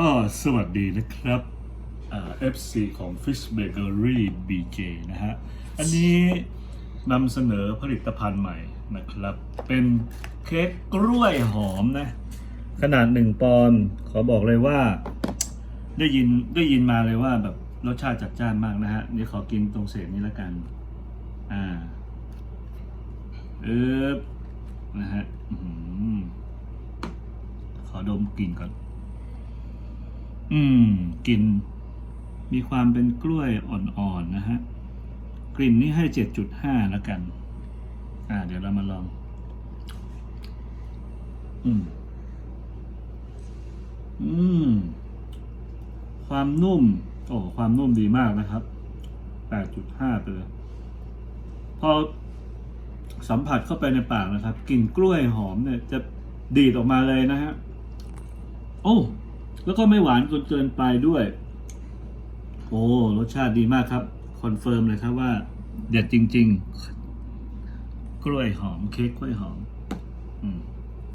อ่าสวัสดีนะครับเอ่า FC ของ Fish Bakery BK นะฮะ อันนี้นำเสนอผลิตภัณฑ์ใหม่นะครับ เป็นเค้กกล้วยหอมนะ ขนาดหนึ่งปอนด์ขอบอกเลยว่า ได้ยินได้ยินมาเลยว่าแบบรสชาติจัดจ้านมากนะฮะ นี่ขอกินตรงเศษนี้ล้วกัน อ่าเออนะฮะขอดมกลิ่นก่อน อืมกลิ่นมีความเป็นกล้วยอ่อนๆนะฮะ กลิ่นนี่ให้เจ็ดจุดห้าแล้วกัน อ่า เดี๋ยวเรามาลอง อืม อืม ความนุ่ม โอ้ความนุ่มดีมากนะครับแปดจุดห้าไปเลย พอสัมผัสเข้าไปในปากนะครับกลิ่นกล้วยหอมเนี่ย จะดีดออกมาเลยนะฮะ โอ้ แล้วก็ไม่หวานจนเกินไปด้วย โอ้รสชาติดีมากครับ คอนเฟิร์มเลยครับว่า เด็ดจริง ๆ กล้วยหอมเค้กกล้วยหอม อืม